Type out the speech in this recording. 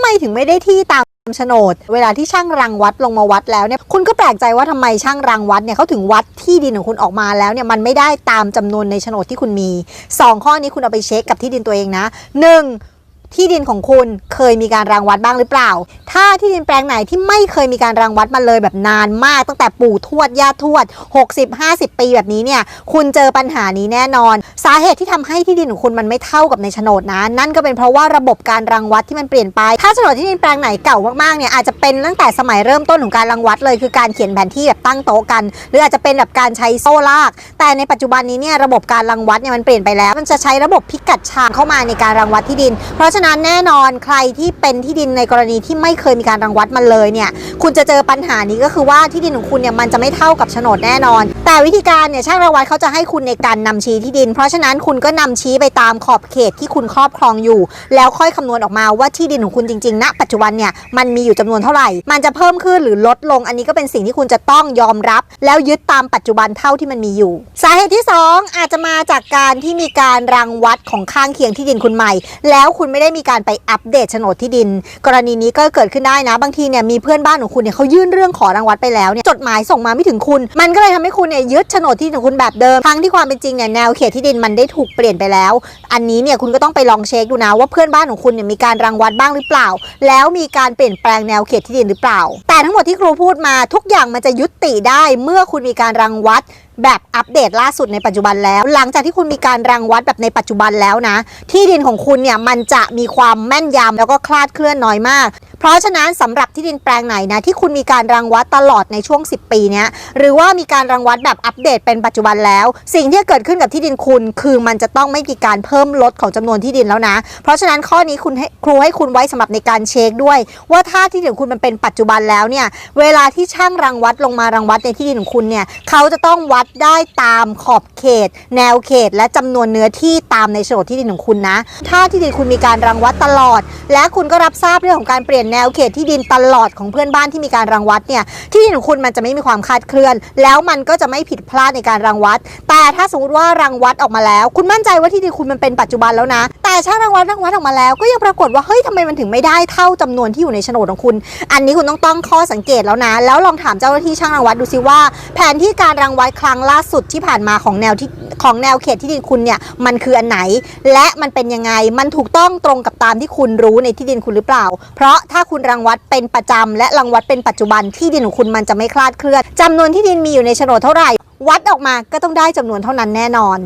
ไมถึงไม่ได้ที่ตามโฉนด เวลาที่ช่างรังวัดลงมาวัดแล้วเนี่ยคุณก็แปลกใจว่าทำไมช่างรังวัดเนี่ยเขาถึงวัดที่ดินของคุณออกมาแล้วเนี่ยมันไม่ได้ตามจำนวนในโฉนดที่คุณมีสองข้อนี้คุณเอาไปเช็คกับที่ดินตัวเองนะหนึ่ง ที่ดินของคุณเคยมีการรังวัดบ้างหรือเปล่า ถ้าที่ดินแปลงไหนที่ไม่เคยมีการรังวัดมาเลยแบบนานมากตั้งแต่ปู่ทวดย่าทวด 60-50 ปีแบบนี้เนี่ยคุณเจอปัญหานี้แน่นอน สาเหตุที่ทำให้ที่ดินของคุณมันไม่เท่ากับในโฉนดนะ นั่นก็เป็นเพราะว่าระบบการรังวัดที่มันเปลี่ยนไป ถ้าโฉนดที่ดินแปลงไหนเก่ามากๆเนี่ยอาจจะเป็นตั้งแต่สมัยเริ่มต้นของการรังวัดเลย คือการเขียนแผนที่แบบตั้งโต๊ะกัน หรืออาจจะเป็นแบบการใช้โซ่ลาก แต่ในปัจจุบันนี้เนี่ยระบบการรังวัดเนี่ยมันเปลี่ยนไปแล้ว มันจะใช้ระบบพิกัดชาเข้ามาในการรังวัดที่ดิน เพราะฉะนั้นแน่นอนใครที่เป็นที่ดินในกรณีที่ไม่เคยมีการรังวัดมันเลยเนี่ย คุณจะเจอปัญหานี้ก็คือว่าที่ดินของคุณเนี่ยมันจะไม่เท่ากับโฉนดแน่นอน แต่วิธีการเนี่ยช่างรังวัดเขาจะให้คุณในการนำชี้ที่ดิน เพราะฉะนั้นคุณก็นำชี้ไปตามขอบเขตที่คุณครอบครองอยู่ แล้วค่อยคำนวณออกมาว่าที่ดินของคุณจริงๆณปัจจุบันเนี่ยมันมีอยู่จำนวนเท่าไหร่ มันจะเพิ่มขึ้นหรือลดลง อันนี้ก็เป็นสิ่งที่คุณจะต้องยอมรับ แล้วยึดตามปัจจุบันเท่าที่มันมีอยู่ สาเหตุที่สองอาจจะมาจากการที่มีการรังวัดของข้างเคียงที่ดินคุณใหม่ แล้วคุณไม่ได้มีการไปอัปเดตโฉนดที่ดิน กรณีนี้ก็เกิดขึ้นได้นะ บางทีเนี่ยมีเพื่อนบ้านของคุณเนี่ยเขายื่นเรื่องขอรังวัดไปแล้วเนี่ยจดหมายส่งมาไม่ถึงคุณ มันก็เลยทำให้คุณเนี่ยยึดโฉนดที่ดินของคุณแบบเดิมทั้งที่ความเป็นจริงเนี่ยแนวเขตที่ดินมันได้ถูกเปลี่ยนไปแล้ว อันนี้เนี่ยคุณก็ต้องไปลองเช็คดูนะว่าเพื่อนบ้านของคุณเนี่ยมีการรังวัดบ้างหรือเปล่า แล้วมีการเปลี่ยนแปลงแนวเขตที่ดินหรือเปล่า แต่ทั้งหมดที่ครูพูดมาทุกอย่างมันจะยุติได้เมื่อคุณมีการรังวัด แบบอัปเดตล่าสุดในปัจจุบันแล้ว หลังจากที่คุณมีการรังวัดแบบในปัจจุบันแล้วนะ ที่ดินของคุณเนี่ยมันจะมีความแม่นยำแล้วก็คลาดเคลื่อนน้อยมาก เพราะฉะนั้นสำหรับที่ดินแปลงไหนนะที่คุณมีการรังวัดตลอดในช่วง 10 ปีนี้หรือว่ามีการรังวัดแบบอัปเดตเป็นปัจจุบันแล้ว สิ่งที่เกิดขึ้นกับที่ดินคุณ คือมันจะต้องไม่มีการเพิ่มลดของจำนวนที่ดินแล้วนะ เพราะฉะนั้นข้อนี้คุณครูให้คุณไว้สำหรับในการเช็คด้วย ว่าถ้าที่ดินของคุณมันเป็นปัจจุบันแล้วเนี่ยเวลาที่ช่างรังวัดลงมารังวัดในที่ดินของคุณเนี่ยเขาจะต้องวัดได้ตามขอบเขต แนวเขต และจำนวนเนื้อที่ตามในโฉนดที่ดินของคุณนะ ถ้าที่ดินคุณมีการรังวัดตลอด และคุณก็รับทราบเรื่องของการเปลี่ยนแนวเขตที่ดินตลอดของเพื่อนบ้านที่มีการรังวัดเนี่ยที่ดินของคุณมันจะไม่มีความคลาดเคลื่อน แล้วมันก็จะไม่ผิดพลาดในการรังวัด แต่ถ้าสมมติว่ารังวัดออกมาแล้ว คุณมั่นใจว่าที่ดินคุณมันเป็นปัจจุบันแล้วนะ แต่ช่างรังวัดรังวัดออกมาแล้ว ก็ยังปรากฏว่าเฮ้ยทำไมมันถึงไม่ได้เท่าจำนวนที่อยู่ในโฉนดของคุณ อันนี้คุณต้องต้องข้อสังเกตแล้วนะ แล้วลองถามเจ้าหน้าที่ช่างรังวัดดูซิว่า แผนที่การรังวัดครั้งล่าสุดที่ผ่านมาของแนวที่ของแนวเขตที่ดินคุณเนี่ยมันคืออันไหน และมันเป็นยังไงมันถูกต้องตรงกับตามที่คุณรู้ในที่ดินคุณหรือเปล่า เพราะถ้าคุณรังวัดเป็นประจำและรังวัดเป็นปัจจุบันที่ดินของคุณมันจะไม่คลาดเคลื่อนจำนวนที่ดินมีอยู่ในโฉนดเท่าไหร่ วัดออกมาก็ต้องได้จำนวนเท่านั้นแน่นอน